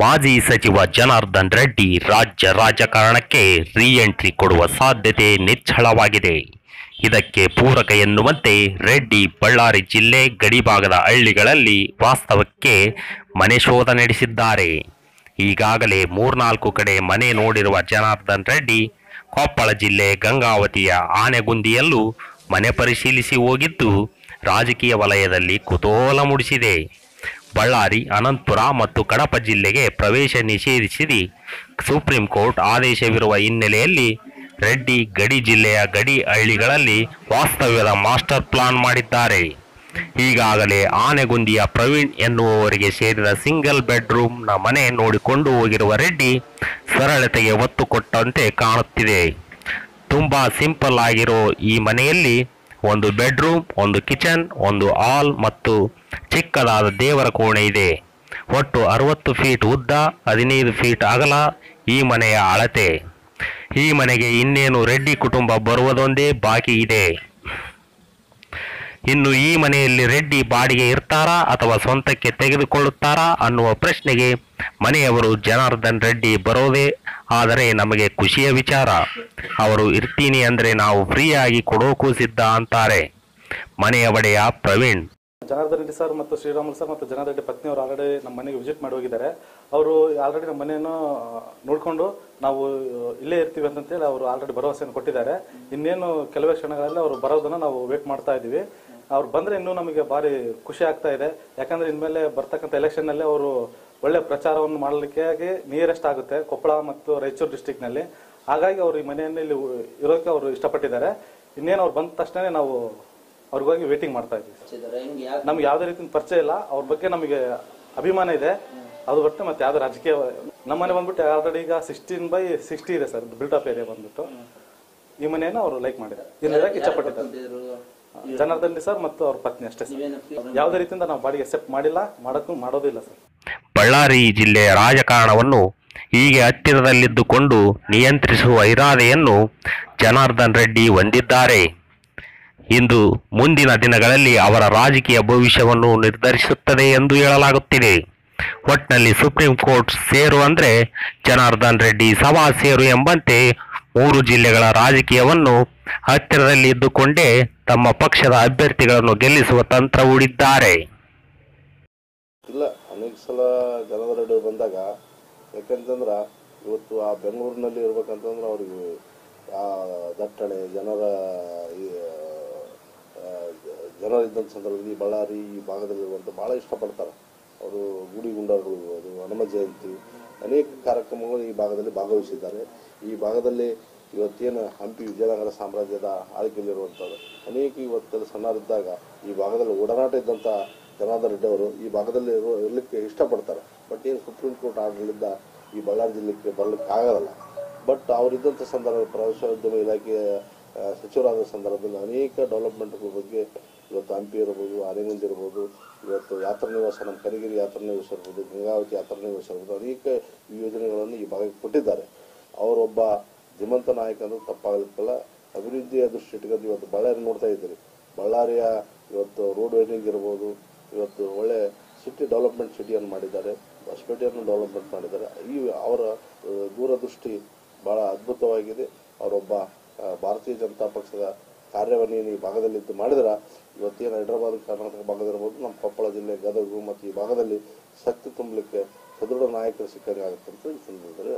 ಮಾಜಿ ಸಚಿವ ಜನಾರ್ದನ್ ರೆಡ್ಡಿ ರಾಜ್ಯ ರಾಜಕಾರಣಕ್ಕೆ ರೀ ಎಂಟ್ರಿ ಕೊಡುವ ಸಾಧ್ಯತೆ ನಿಚ್ಚಳವಾಗಿದೆ. ಇದಕ್ಕೆ ಪೂರಕ ಎನ್ನುವಂತೆ ರೆಡ್ಡಿ ಬಳ್ಳಾರಿ ಜಿಲ್ಲೆ ಗಡಿಭಾಗದ ಹಳ್ಳಿಗಳಲ್ಲಿ ವಾಸ್ತವಕ್ಕೆ ಮನೆ ಶೋಧ ನಡೆಸಿದ್ದಾರೆ. ಈಗಾಗಲೇ ಮೂರ್ನಾಲ್ಕು ಕಡೆ ಮನೆ ನೋಡಿರುವ ಜನಾರ್ದನ್ ರೆಡ್ಡಿ ಕೊಪ್ಪಳ ಜಿಲ್ಲೆ ಗಂಗಾವತಿಯ ಆನೆಗುಂದಿಯಲ್ಲೂ ಮನೆ ಪರಿಶೀಲಿಸಿ ಹೋಗಿದ್ದು ರಾಜಕೀಯ ವಲಯದಲ್ಲಿ ಕುತೂಹಲ ಮೂಡಿಸಿದೆ. ಬಳ್ಳಾರಿ, ಅನಂತಪುರ ಮತ್ತು ಕಡಪ ಜಿಲ್ಲೆಗೆ ಪ್ರವೇಶ ನಿಷೇಧಿಸಿ ಸುಪ್ರೀಂ ಕೋರ್ಟ್ ಆದೇಶವಿರುವ ಹಿನ್ನೆಲೆಯಲ್ಲಿ ರೆಡ್ಡಿ ಗಡಿ ಜಿಲ್ಲೆಯ ಗಡಿ ಹಳ್ಳಿಗಳಲ್ಲಿ ವಾಸ್ತವ್ಯದ ಮಾಸ್ಟರ್ ಪ್ಲಾನ್ ಮಾಡಿದ್ದಾರೆ. ಈಗಾಗಲೇ ಆನೆಗುಂದಿಯ ಪ್ರವೀಣ್ ಎನ್ನುವವರಿಗೆ ಸೇರಿದ ಸಿಂಗಲ್ ಬೆಡ್ರೂಮ್ನ ಮನೆ ನೋಡಿಕೊಂಡು ಹೋಗಿರುವ ರೆಡ್ಡಿ ಸರಳತೆಗೆ ಒತ್ತು ಕೊಟ್ಟಂತೆ ಕಾಣುತ್ತಿದೆ. ತುಂಬ ಸಿಂಪಲ್ ಆಗಿರೋ ಈ ಮನೆಯಲ್ಲಿ ಒಂದು ಬೆಡ್ರೂಮ್ ಒಂದು ಕಿಚನ್ ಒಂದು ಹಾಲ್ ಮತ್ತು ಚಿಕ್ಕದಾದ ದೇವರ ಕೋಣೆ ಇದೆ. ಒಟ್ಟು ಅರವತ್ತು ಫೀಟ್ ಉದ್ದ, ಹದಿನೈದು ಫೀಟ್ ಅಗಲ, ಈ ಮನೆಯ ಅಳತೆ. ಈ ಮನೆಗೆ ಇನ್ನೇನು ರೆಡ್ಡಿ ಕುಟುಂಬ ಬರುವುದೊಂದೇ ಬಾಕಿ ಇದೆ. ಇನ್ನು ಈ ಮನೆಯಲ್ಲಿ ರೆಡ್ಡಿ ಬಾಡಿಗೆ ಇರ್ತಾರಾ ಅಥವಾ ಸ್ವಂತಕ್ಕೆ ತೆಗೆದುಕೊಳ್ಳುತ್ತಾರಾ ಅನ್ನುವ ಪ್ರಶ್ನೆಗೆ ಮನೆಯವರು ಜನಾರ್ದನ್ ರೆಡ್ಡಿ ಬರೋದೇ ಆದರೆ ನಮಗೆ ಖುಷಿಯ ವಿಚಾರ. ಅವರು ಇರ್ತೀನಿ ಅಂದ್ರೆ ನಾವು ಫ್ರೀಯಾಗಿ ಕೊಡೋಕ್ಕೂ ಸಿದ್ಧ ಅಂತಾರೆ. ಮನೆಯ ಒಡೆಯ ಪ್ರವೀಣ್. ಜನಾರ್ದನ್ ರೆಡ್ಡಿ ಸರ್ ಮತ್ತು ಶ್ರೀರಾಮುಲು ಸರ್ ಮತ್ತು ಜನಾರ್ದನ್ ರೆಡ್ಡಿ ಪತ್ನಿ ಅವರು ಆಲ್ರೆಡಿ ನಮ್ಮ ಮನೆಗೆ ವಿಸಿಟ್ ಮಾಡಿ ಹೋಗಿದ್ದಾರೆ. ಅವರು ಆಲ್ರೆಡಿ ನಮ್ಮ ಮನೆಯನ್ನು ನೋಡಿಕೊಂಡು ನಾವು ಇಲ್ಲೇ ಇರ್ತೀವಿ ಅಂತಂತೇಳಿ ಅವರು ಆಲ್ರೆಡಿ ಭರವಸೆಯನ್ನು ಕೊಟ್ಟಿದ್ದಾರೆ. ಇನ್ನೇನು ಕೆಲವೇ ಕ್ಷಣಗಳಲ್ಲಿ ಅವರು ಬರೋದನ್ನು ನಾವು ವೇಟ್ ಮಾಡ್ತಾ ಇದ್ದೀವಿ. ಅವ್ರು ಬಂದ್ರೆ ಇನ್ನೂ ನಮಗೆ ಭಾರಿ ಖುಷಿ ಆಗ್ತಾ ಇದೆ. ಯಾಕಂದ್ರೆ ಇನ್ಮೇಲೆ ಬರ್ತಕ್ಕಂಥ ಎಲೆಕ್ಷನ್ನಲ್ಲಿ ಅವರು ಒಳ್ಳೆ ಪ್ರಚಾರವನ್ನು ಮಾಡಲಿಕ್ಕೆ ನಿಯರೆಸ್ಟ್ ಆಗುತ್ತೆ ಕೊಪ್ಪಳ ಮತ್ತು ರಾಯಚೂರು ಡಿಸ್ಟಿಕ್ನಲ್ಲಿ. ಹಾಗಾಗಿ ಅವರು ಈ ಮನೆಯನ್ನು ಇಲ್ಲಿ ಇರೋಕೆ ಅವರು ಇಷ್ಟಪಟ್ಟಿದ್ದಾರೆ. ಇನ್ನೇನು ಅವ್ರು ಬಂದ ತಕ್ಷಣ ನಾವು ಅವ್ರಿಗಾಗಿ ವೇಟಿಂಗ್ ಮಾಡ್ತಾ ಇದ್ದೀವಿ. ನಮ್ಗೆ ಯಾವುದೇ ರೀತಿಯ ಪರಿಚಯ ಇಲ್ಲ. ಅವ್ರ ಬಗ್ಗೆ ನಮಗೆ ಅಭಿಮಾನ ಇದೆ. ಅದು ಬಿಟ್ಟು ಮತ್ತೆ ಯಾವ್ದು ರಾಜಕೀಯ ನಮ್ಮ ಮನೆ ಬಂದ್ಬಿಟ್ಟು ಆಲ್ರೆಡಿ ಈಗ ಸಿಕ್ಸ್ಟೀನ್ ಬೈ ಸಿಕ್ಸ್ಟಿ ಇದೆ ಸರ್ ಬಿಲ್ಡಪ್ ಏರಿಯಾ ಬಂದ್ಬಿಟ್ಟು. ಈ ಮನೆಯನ್ನು ಅವರು ಲೈಕ್ ಮಾಡಿದ್ದಾರೆ. ಇರಕ್ಕೆ ಇಷ್ಟಪಟ್ಟಿದ್ದಾರೆ. ಜನಾರ್ದನ್ ರೆಡ್ಡಿ ಸರ್ ಮತ್ತು ಅವ್ರ ಪತ್ನಿ ಅಷ್ಟೇ ಸರ್. ಯಾವುದೇ ರೀತಿಯಿಂದ ನಾವು ಬಾಡಿಗೆ ಅಕ್ಸೆಪ್ಟ್ ಮಾಡಿಲ್ಲ ಮಾಡೋಕ್ಕೂ ಮಾಡೋದಿಲ್ಲ ಸರ್. ಬಳ್ಳಾರಿ ಜಿಲ್ಲೆಯ ರಾಜಕಾರಣವನ್ನು ಹೀಗೆ ಹತ್ತಿರದಲ್ಲಿದ್ದುಕೊಂಡು ನಿಯಂತ್ರಿಸುವ ಇರಾದೆಯನ್ನು ಜನಾರ್ದನ್ ರೆಡ್ಡಿ ಹೊಂದಿದ್ದಾರೆ. ಇಂದು ಮುಂದಿನ ದಿನಗಳಲ್ಲಿ ಅವರ ರಾಜಕೀಯ ಭವಿಷ್ಯವನ್ನು ನಿರ್ಧರಿಸುತ್ತದೆ ಎಂದು ಹೇಳಲಾಗುತ್ತಿದೆ. ಒಟ್ನಲ್ಲಿ ಸುಪ್ರೀಂ ಕೋರ್ಟ್ ಸೇರು ಅಂದರೆ ಜನಾರ್ದನ್ ರೆಡ್ಡಿ ಸಭಾ ಸೇರು ಎಂಬಂತೆ ಮೂರು ಜಿಲ್ಲೆಗಳ ರಾಜಕೀಯವನ್ನು ಹತ್ತಿರದಲ್ಲಿ ಇದ್ದುಕೊಂಡೇ ತಮ್ಮ ಪಕ್ಷದ ಅಭ್ಯರ್ಥಿಗಳನ್ನು ಗೆಲ್ಲಿಸುವ ತಂತ್ರ ಹೂಡಿದ್ದಾರೆ. ಇಲ್ಲ, ಅನೇಕ ಸಲ ಜನರ ಬಂದಾಗ ಯಾಕಂತಂದ್ರ ಇವತ್ತು ಆ ಬೆಂಗಳೂರಿನಲ್ಲಿ ಇರ್ಬೇಕಂತಂದ್ರೆ ಅವ್ರಿಗೆ ಆ ದಟ್ಟಣೆ, ಜನರ ಜನರಿದ್ದಂಥ ಸಂದರ್ಭದಲ್ಲಿ ಬಳ್ಳಾರಿ ಈ ಭಾಗದಲ್ಲಿರುವಂಥ ಭಾಳ ಇಷ್ಟಪಡ್ತಾರೆ. ಅವರು ಗುಡಿ ಗುಂಡಗಳು ಇರ್ಬೋದು, ಹನುಮ ಜಯಂತಿ ಅನೇಕ ಕಾರ್ಯಕ್ರಮಗಳು ಈ ಭಾಗದಲ್ಲಿ ಭಾಗವಹಿಸಿದ್ದಾರೆ. ಈ ಭಾಗದಲ್ಲಿ ಇವತ್ತೇನು ಹಂಪಿ ವಿಜಯನಗರ ಸಾಮ್ರಾಜ್ಯದ ಆಳ್ಕೆಯಲ್ಲಿರುವಂಥದ್ದು ಅನೇಕ ಇವತ್ತಲ್ಲಿ ಸಣ್ಣರಿದ್ದಾಗ ಈ ಭಾಗದಲ್ಲಿ ಒಡನಾಟ ಇದ್ದಂಥ ಜನಾರ್ದನ್ ರೆಡ್ಡಿ ಅವರು ಈ ಭಾಗದಲ್ಲಿ ಇರೋ ಇರಲಿಕ್ಕೆ ಇಷ್ಟಪಡ್ತಾರೆ. ಬಟ್ ಏನು ಸುಪ್ರೀಂ ಕೋರ್ಟ್ ಆರ್ಡರ್ಲಿಂದ ಈ ಬಳ್ಳಾರಿ ಜಿಲ್ಲೆಗೆ ಬರಲಿಕ್ಕೆ ಆಗೋಲ್ಲ. ಬಟ್ ಅವರಿದ್ದಂಥ ಸಂದರ್ಭ ಪ್ರವಾಸೋದ್ಯಮ ಇಲಾಖೆಯ ಸಚಿವರಾದ ಸಂದರ್ಭದಲ್ಲಿ ಅನೇಕ ಡೆವಲಪ್ಮೆಂಟ್ಗಳ ಬಗ್ಗೆ ಇವತ್ತು ಹಂಪಿ ಇರ್ಬೋದು ಆನೆಗುಂದಿ ಇರ್ಬೋದು, ಇವತ್ತು ಯಾತ್ರಾ ನಿವಾಸ, ನಮ್ಮ ಕನಗಿರಿ ಯಾತ್ರಾ ನಿವಾಸ ಇರ್ಬೋದು, ಗಂಗಾವತಿ ಯಾತ್ರಾ ನಿವಾಸ ಇರ್ಬೋದು, ಅನೇಕ ಯೋಜನೆಗಳನ್ನು ಈ ಭಾಗಕ್ಕೆ ಕೊಟ್ಟಿದ್ದಾರೆ. ಅವರೊಬ್ಬ ಧೀಮಂತ ನಾಯಕ ಅಂದ್ರೆ ತಪ್ಪಾಗಲಿಕ್ಕಲ್ಲ. ಅಭಿವೃದ್ಧಿಯ ದೃಷ್ಟಿ ಇಟ್ಕೊಂಡು ಇವತ್ತು ಬಳ್ಳಾರಿ ನೋಡ್ತಾ ಇದ್ದೀರಿ. ಬಳ್ಳಾರಿಯ ಇವತ್ತು ರೋಡ್ ವೈಡಿಂಗ್ ಇರ್ಬೋದು, ಇವತ್ತು ಒಳ್ಳೆ ಸಿಟಿ ಡೆವಲಪ್ಮೆಂಟ್ ಸಿಟಿಯನ್ನು ಮಾಡಿದ್ದಾರೆ ಹೊಸಪೇಟೆಯನ್ನು ಡೆವಲಪ್ಮೆಂಟ್ ಮಾಡಿದ್ದಾರೆ. ಈ ಅವರ ದೂರದೃಷ್ಟಿ ಬಹಳ ಅದ್ಭುತವಾಗಿದೆ. ಅವರೊಬ್ಬ ಭಾರತೀಯ ಜನತಾ ಪಕ್ಷದ ಕಾರ್ಯವನ್ನು ಈ ಭಾಗದಲ್ಲಿದ್ದು ಮಾಡಿದ್ರೆ ಇವತ್ತೇನು ಹೈದರಾಬಾದ್, ಕರ್ನಾಟಕ ಭಾಗದಿರ್ಬೋದು ನಮ್ಮ ಕೊಪ್ಪಳ ಜಿಲ್ಲೆ ಗದಗು ಮತ್ತು ಈ ಭಾಗದಲ್ಲಿ ಶಕ್ತಿ ತುಂಬಲಿಕ್ಕೆ ಸದೃಢ ನಾಯಕರು ಸಿಕ್ಕಂಗೆ ಆಗುತ್ತೆ ಅಂತ ಈ ಸಂದರ್ಭದಲ್ಲಿ.